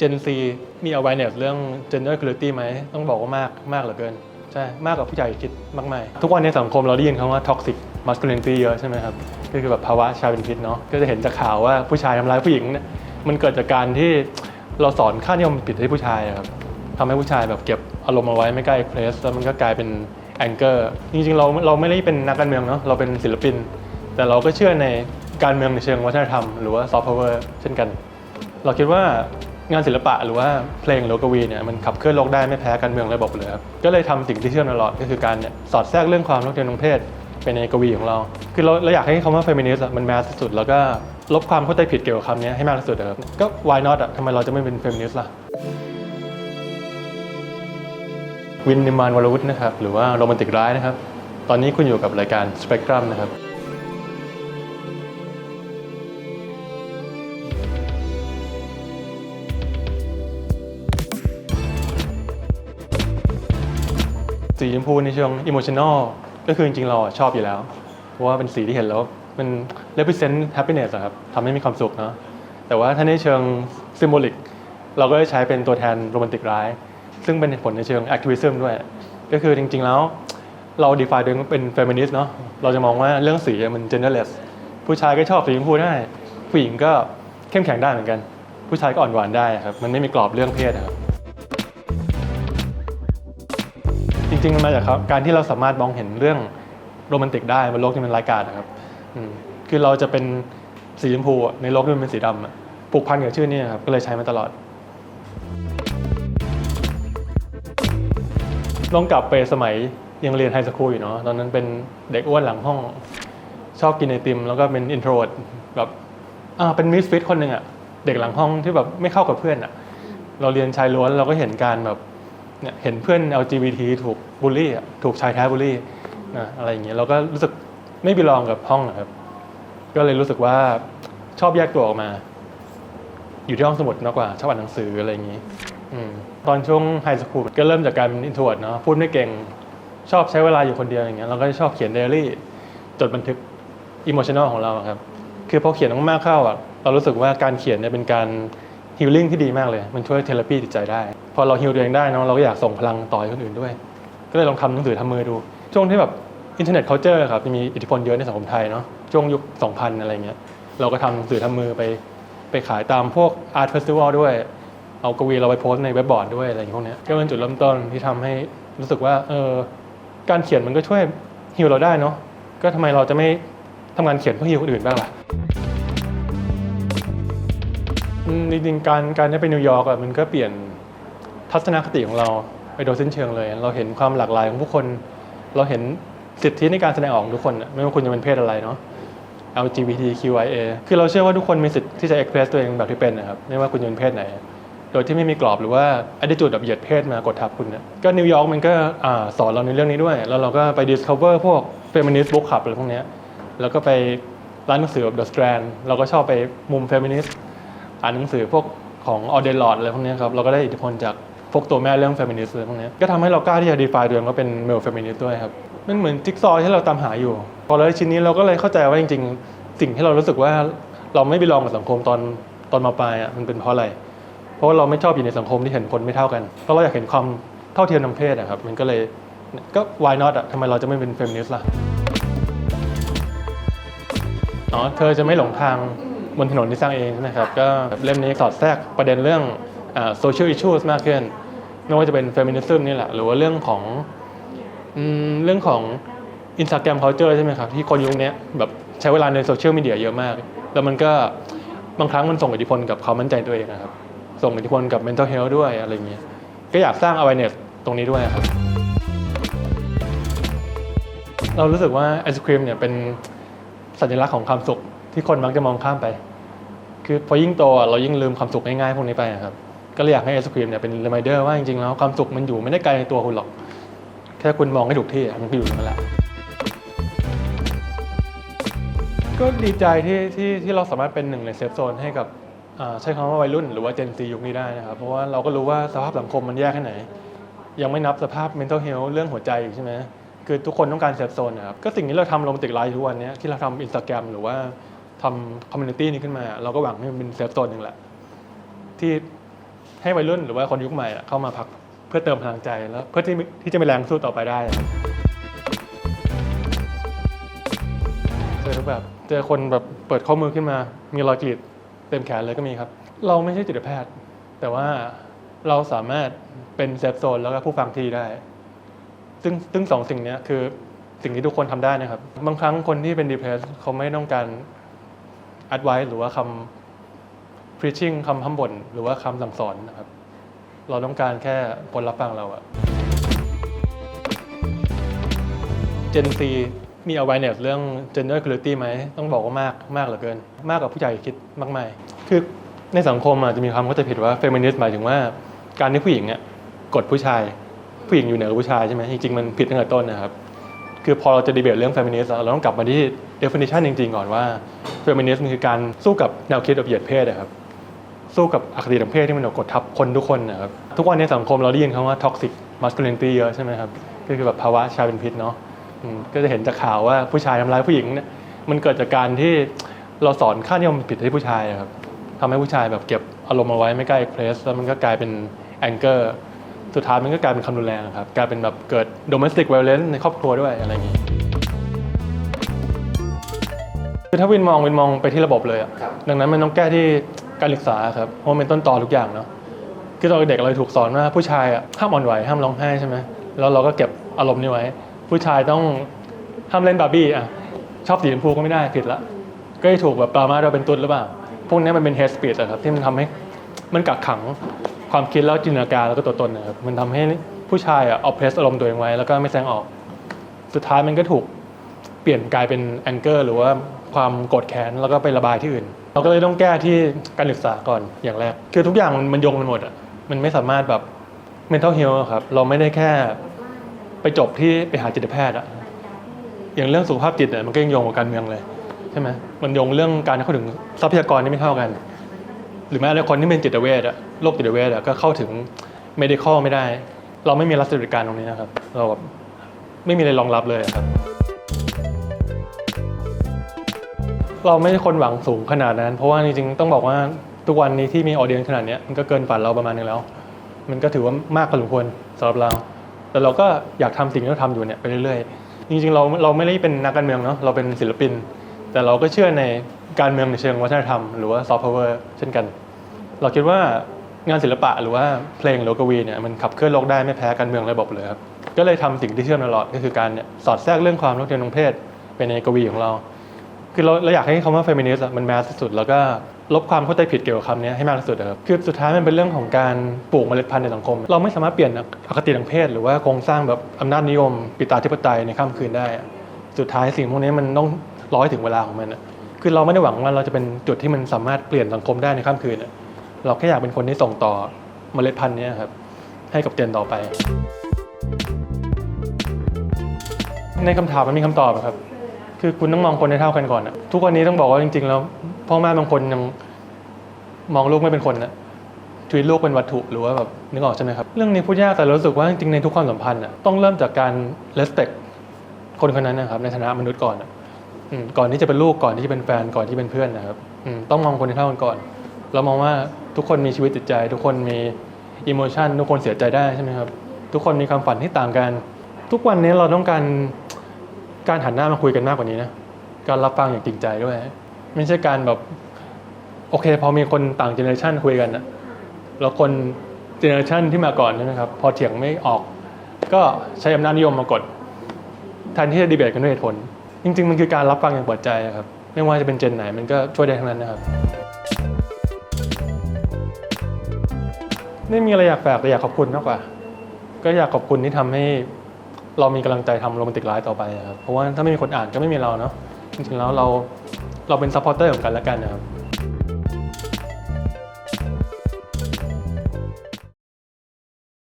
Gen Z มี awareness เรื่อง gender equality ไหม ต้องบอกว่ามากมากเหลือเกิน ใช่ มากกว่าผู้ใหญ่คิดมากมาย ทุกวันในสังคมเราได้ยินคำว่า toxic masculinity เยอะใช่ไหมครับ ก็คือแบบภาวะชายเป็นพิษเนาะ ก็จะเห็นจากข่าวว่าผู้ชายทำร้ายผู้หญิงเนี่ย มันเกิดจากการที่เราสอนค่านิยมผิดให้ผู้ชายครับทำให้ผู้ชายแบบเก็บอารมณ์เอาไว้ไม่กล้า express แล้วมันก็กลายเป็น anger จริงๆเราเราไม่ได้เป็นนักการเมืองเนาะ เราเป็นศิลปิน แต่เราก็เชื่อในการเมืองในเชิงวัฒนธรรมหรือว่า soft power เช่นกัน เราคิดว่า งานศิลปะหรือว่าเพลงหรือกวีเนี่ยมันขับเคลื่อนโลกได้ไม่แพ้การเมืองระบบเลยครับก็เลยทำสิ่งที่เชื่อมตลอดก็คือการเนี่ยสอดแทรกเรื่องความเท่าเทียมทางเพศไปในกวีของเรา คือเราเราอยากให้คำว่า feminist อะมันแมสที่สุด แล้วก็ลบความเข้าใจผิดเกี่ยวกับคำนี้ให้มากที่สุดครับก็ why not อะทำไมเราจะไม่เป็น feminist ล่ะวินนิมานวรวุฒินะครับหรือว่าโรแมนติกร้ายนะครับ ตอนนี้คุณอยู่กับรายการ Spectrum นะครับ สีชมพูในเชิง emotional ก็คือจริงๆเราชอบอยู่แล้ว เพราะว่าเป็นสีที่เห็นแล้วมัน represent happiness อะครับทำให้มีความสุขเนาะแต่ว่าถ้าในเชิง symbolic เราก็ใช้เป็นตัวแทนโรแมนติกร้าย ซึ่งเป็นผลในเชิง activism ด้วย ก็คือจริงๆแล้วเรา define ตัวเองเป็น feminist เนาะเราจะมองว่าเรื่องสีมัน genderless ผู้ชายก็ชอบสีชมพูได้ ผู้หญิงก็เข้มแข็งได้เหมือนกัน ผู้ชายก็อ่อนหวานได้ครับมันไม่มีกรอบเรื่องเพศอะครับ ริงๆมันมาจากการที่เราสามารถมองเห็นเรื่องโรแมนติกได้บนโลกที่มันรายกาจนะครับอืมคือเราจะเป็นสีชมพูอะในโลกที่มันเป็นสีดำอะผูกพันกับชื่อนี้ครับก็เลยใช้มาตลอด ลองกลับไปสมัยยังเรียนไฮสคูลอยู่เนาะตอนนั้นเป็นเด็กอ้วนหลังห้อง ชอบกินไอติม แล้วก็เป็นอินโทรดแบบอ่าเป็นมิสฟิตคนหนึ่งอะเด็กหลังห้องที่แบบไม่เข้ากับเพื่อนอะเราเรียนชายล้วนเราก็เห็นการแบบ เนี่ยเห็นเพื่อน LGBT ถูกบูลลี่ถูกชายแท้บูลลี่นะอะไรอย่างเงี้ยเราก็รู้สึกไม่บีลองกับห้องนะครับ ก็เลยรู้สึกว่าชอบแยกตัวออกมา อยู่ที่ห้องสมุดมากกว่า ชอบอ่านหนังสืออะไรอย่างงี้อตอนช่วงไฮสคูลก็เริ่มจากการเป็นอินโทรดเนาะพูดไม่เก่งชอบใช้เวลาอยู่คนเดียวอย่างเงี้ยเราก็ชอบเขียนไดอารี่จดบันทึกอิโมชันอลของเราครับ คือพอเขียนมากๆเข้าอะเรารู้สึกว่าการเขียนเนี่ยเป็นการฮิลลิ่งที่ดีมากเลย มันช่วยเทเลปีจิตใจได้ อเราฮิลตัวเองได้เนอะเราก็อยากส่งพลังต่อให้คนอื่นด้วย ก็เลยลองทำหนังสือทำมือดู ช่วงที่แบบอินเทอร์เน็ตเคาน์เจอร์ครับมีอิทธิพลเยอะในสังคมไทยเนาะช่วงยุค 2000 อะไรเงี้ยเราก็ทำหนังสือทำมือไปไปขายตามพวกอาร์ตเฟสติวัลด้วยเอากวีเราไปโพสต์ในเว็บบอร์ดด้วยอะไรอย่างเงี้ยพวกเนี้ยก็เป็นจุดเริ่มต้นที่ทำให้รู้สึกว่าเออการเขียนมันก็ช่วยฮิลเราได้เนาะก็ทำไมเราจะไม่ทำงานเขียนเพื่อฮิลคนอื่นบ้างล่ะจริงๆการการได้ไปนิวยอร์กอะมันก็เปลี่ยน ทัศนคติของเราไปโดยสิ้นเชิงเลย เราเห็นความหลากหลายของผู้คน เราเห็นสิทธิในการแสดงออกของทุกคน ไม่ว่าคุณจะเป็นเพศอะไรเนาะ LGBTQIA คือเราเชื่อว่าทุกคนมีสิทธิ์ที่จะ express ตัวเองแบบที่เป็นนะครับ ไม่ว่าคุณจะเป็นเพศไหน โดยที่ไม่มีกรอบหรือว่า attitude แบบเหยียดเพศมากดทับคุณเนี่ยก็นิวยอร์กมันก็สอนเราในเรื่องนี้ด้วย แล้วเราก็ไป discover พวก feminist book club อะไรพวกเนี้ยแล้วก็ไปร้านหนังสือแบบ The Strand เราก็ชอบไปมุม feminist อ่านหนังสือพวกของออเดนลอดอะไรพวกเนี้ครับ เราก็ได้อิทธิพลจาก พวกตัวแม่เรื่อง feminist อะไรพวกนี้ก็ทำให้เรากล้าที่จะ define ตัวเองว่าเป็น male feminist ด้วยครับมันเหมือนจิ๊กซอว์ที่เราตามหาอยู่ พอเราได้ชิ้นนี้เราก็เลยเข้าใจว่าจริง ๆ สิ่งที่เรารู้สึกว่าเราไม่ไปลองกับสังคมตอนตอนมาปลายอะมันเป็นเพราะอะไร เพราะว่าเราไม่ชอบอยู่ในสังคมที่เห็นคนไม่เท่ากัน เพราะเราอยากเห็นความเท่าเทียมทางเพศอะครับมันก็เลยก็ why not อะทำไมเราจะไม่เป็น feminist ล่ะอ๋อเธอจะไม่หลงทางบนถนนที่สร้างเองใช่ไหมครับ ก็เล่มนี้สอดแทรกประเด็นเรื่อง อ่า social issues มากขึ้นไม่ว่าจะเป็น feminism นี่แหละ หรือว่าเรื่องของอเรื่องของ Instagram culture ใช่ไหมครับ ที่คนยุคนี้แบบใช้เวลาในโซเชียลมีเดียเยอะมาก แล้วมันก็บางครั้งมันส่งอิทธิพลกับความมั่นใจตัวเองนะครับ ส่งอิทธิพลกับ mental health ด้วยอะไรเงี้ยก็อยากสร้าง awareness ตรงนี้ด้วยครับ เรารู้สึกว่าไอศครีมเนี่ยเป็นสัญลักษณ์ของความสุขที่คนมักจะมองข้ามไป คือพอยิ่งโตเรายิ่งลืมความสุขง่ายๆพวกนี้ไปอะครับ ก็เลยอยากให้ไอศครีมเนี่ยเป็นรีมายเดอร์ว่าจริงๆแล้วความสุขมันอยู่ไม่ได้ไกลในตัวคุณหรอก แค่คุณมองให้ถูกที่มันก็อยู่ตรงนั้นแหละก็ดีใจที่ที่ที่เราสามารถเป็นหนึ่งในเซฟโซนให้กับใช้คำว่าวัยรุ่นหรือว่าเจนซียุคนี้ได้นะครับ เพราะว่าเราก็รู้ว่าสภาพสังคมมันแย่แค่ไหน ยังไม่นับสภาพ mental health เรื่องหัวใจใช่ไหมคือทุกคนต้องการเซฟโซนนะครับ ก็สิ่งที่เราทำโรแมนติกไลฟ์ทุกวันนี้ที่เราทำอินสตาแกรมหรือว่าทำคอมมูนิตี้นี้ขึ้นมา เราก็หวังให้มันเป็นเซฟโซนหนึ่งแหละที่ ให้วัยรุ่นหรือว่าคนยุคใหม่เข้ามาพักเพื่อเติมพลังใจแล้วเพื่อที่ที่จะมีแรงสู้ต่อไปได้เจอทุกแบบเจอคนแบบเปิดข้อมือขึ้นมา มีรอยกรีดเต็มแขนเลยก็มีครับ เราไม่ใช่จิตแพทย์ แต่ว่าเราสามารถเป็นเซฟโซนแล้วก็ผู้ฟังที่ได้ ซึ่งซึ่งสองสิ่งนี้คือสิ่งที่ทุกคนทำได้นะครับ บางครั้งคนที่เป็น depressed เขาไม่ต้องการ advice หรือว่าคำ preaching คำพำบ่นหรือว่าคำสั่งสอนนะครับ เราต้องการแค่คนรับฟังเราอะ Gen Z มี awareness เรื่อง gender equality ไหม ต้องบอกว่ามากมากเหลือเกิน มากกว่าผู้ใหญ่คิดมากมาย คือในสังคมอาจจะมีความเข้าใจผิดว่า feminist หมายถึงว่าการที่ผู้หญิงเนี่ยกดผู้ชาย ผู้หญิงอยู่เหนือผู้ชายใช่ไหมจริงๆมันผิดตั้งแต่ต้นนะครับ คือพอเราจะดีเบตเรื่อง feminist เราต้องกลับมาที่ definition จริงๆก่อนว่า feminist มันคือการสู้กับแนวคิดแบบเหยียดเพศนะครับ สู้กับอคติทางเพศที่มันกดทับคนทุกคนนะครับทุกวันในสังคมเราได้ยินคำว่า toxic masculinity เยอะใช่ไหมครับก็คือแบบภาวะชายเป็นพิษเนาะอืมก็จะเห็นจากข่าวว่าผู้ชายทำร้ายผู้หญิงเนี่ยมันเกิดจากการที่เราสอนค่านิยมผิดให้ผู้ชายอะครับทำให้ผู้ชายแบบเก็บอารมณ์เอาไว้ไม่กล้า express แล้วมันก็กลายเป็น anger สุดท้ายมันก็กลายเป็นคำรุนแรงอะครับกลายเป็นแบบเกิด domestic violence ในครอบครัวด้วยอะไรอย่างนี้คือถ้าวินมองวินมองไปที่ระบบเลยอะครับดังนั้นมันต้องแก้ที่ การศึกษาครับเพราะมันเป็นต้นตอทุกอย่างเนาะคือตอนเด็กเราถูกสอนว่าผู้ชายอะห้ามอ่อนไหวห้ามร้องไห้ใช่ไหมแล้วเราก็เก็บอารมณ์นี้ไว้ ผู้ชายต้องห้ามเล่นบาร์บี้อะชอบสีชมพูก็ไม่ได้ผิดละก็จะถูกแบบปรามาเราเป็นตุ๊ดหรือเปล่าพวกนี้มันเป็น hate speech อะครับที่มันทำให้มันกักขังความคิดแล้วจินตนาการแล้วก็ตัวตนนะครับมันทำให้ผู้ชายอะ oppress อารมณ์ตัวเองไว้ แล้วก็ไม่แสดงออก สุดท้ายมันก็ถูกเปลี่ยนกลายเป็นแองเกอร์หรือว่า ความโกรธแค้นแล้วก็ไประบายที่อื่น เราก็เลยต้องแก้ที่การศึกษาก่อนอย่างแรก คือทุกอย่างมันโยงกันหมดอะมันไม่สามารถแบบ mental health ครับ เราไม่ได้แค่ไปจบที่ไปหาจิตแพทย์อะอย่างเรื่องสุขภาพจิตเนี่ยมันก็ยังโยงกับการเมืองเลยใช่ไหมมันโยงเรื่องการเข้าถึงทรัพยากรที่ไม่เท่ากัน หรือแม้แต่คนที่เป็นจิตเวชอะโรคจิตเวชอะก็เข้าถึง medical ไม่ได้ เราไม่มีรัฐสวัสดิการตรงนี้นะครับ เราแบบไม่มีอะไรรองรับเลยอะครับ เราไม่ใช่คนหวังสูงขนาดนั้น เพราะว่าจริงๆต้องบอกว่าทุกวันนี้ที่มีออเดียนขนาดนี้มันก็เกินฝันเราประมาณนึงแล้ว มันก็ถือว่ามากพอสมควรสำหรับเรา แต่เราก็อยากทำสิ่งที่เราทำอยู่เนี่ยไปเรื่อยๆ จริงๆเราเราไม่ได้เป็นนักการเมืองเนาะเราเป็นศิลปิน แต่เราก็เชื่อในการเมืองในเชิงวัฒนธรรมหรือว่าซอฟต์พาวเวอร์เช่นกัน เราคิดว่างานศิลปะหรือว่าเพลงหรือกวีเนี่ยมันขับเคลื่อนโลกได้ไม่แพ้การเมืองระบบเลยครับก็เลยทำสิ่งที่เชื่อมตลอดก็คือการเนี่ยสอดแทรกเรื่องความเท่าเทียมทางเพศไปในกวีของเรา คือเราเราอยากให้คำว่า feminist อะมันแมสที่สุด แล้วก็ลบความเข้าใจผิดเกี่ยวกับคำนี้ให้มากที่สุดครับคือสุดท้ายมันเป็นเรื่องของการปลูกเมล็ดพันธุ์ในสังคม เราไม่สามารถเปลี่ยนอคติทางเพศ หรือว่าโครงสร้างแบบอำนาจนิยม ปิตาธิปไตยในข้ามคืนได้ สุดท้ายสิ่งพวกนี้มันต้องรอให้ถึงเวลาของมันคือเราไม่ได้หวังว่าเราจะเป็นจุดที่มันสามารถเปลี่ยนสังคมได้ในข้ามคืนเราแค่อยากเป็นคนที่ส่งต่อเมล็ดพันธุ์นี้ครับให้กับเจนต่อไป ในคำถามมันมีคำตอบครับ คือคุณต้องมองคนให้เท่ากันก่อนอะทุกวันนี้ต้องบอกว่าจริง ๆ แล้วพ่อแม่บางคนยังมองลูกไม่เป็นคนนะทวีตลูกเป็นวัตถุหรือว่าแบบนึกออกใช่ไหมครับ เรื่องนี้พูดยากแต่รู้สึกว่าจริงๆในทุกความสัมพันธ์อะต้องเริ่มจากการ respect คนคนนั้นนะครับในฐานะมนุษย์ก่อนอะอืมก่อนที่จะเป็นลูกก่อนที่จะเป็นแฟนก่อนที่เป็นเพื่อนนะครับอืมต้องมองคนให้เท่ากันก่อนเรามองว่าทุกคนมีชีวิตจิตใจ ทุกคนมีอิโมชันทุกคนเสียใจได้ใช่ไหมครับทุกคนมีความฝันที่ต่างกัน ทุกวันนี้เราต้องการ การหันหน้ามาคุยกันมากกว่านี้นะ การรับฟังอย่างจริงใจด้วย ไม่ใช่การแบบ โอเค พอมีคนต่างเจเนอเรชันคุยกันนะแล้วคนเจเนอเรชันที่มาก่อนใช่ไหมครับ พอเถียงไม่ออก ก็ใช้อำนาจนิยมมากดแทนที่จะดีเบตกันด้วยเหตุผล จริง ๆ มันคือการรับฟังอย่างเปิดใจครับ ไม่ว่าจะเป็นเจนไหนมันก็ช่วยได้ทั้งนั้นนะครับไม่มีอะไรอยากฝากแต่อยากขอบคุณมากกว่า ก็อยากขอบคุณที่ทำให้ เรามีกำลังใจทำโรแมนติกไลฟ์ต่อไปนะครับเพราะว่าถ้าไม่มีคนอ่านก็ไม่มีเราเนาะจริงๆแล้วเราเราเป็นซัพพอร์เตอร์ของกันและกันนะครับ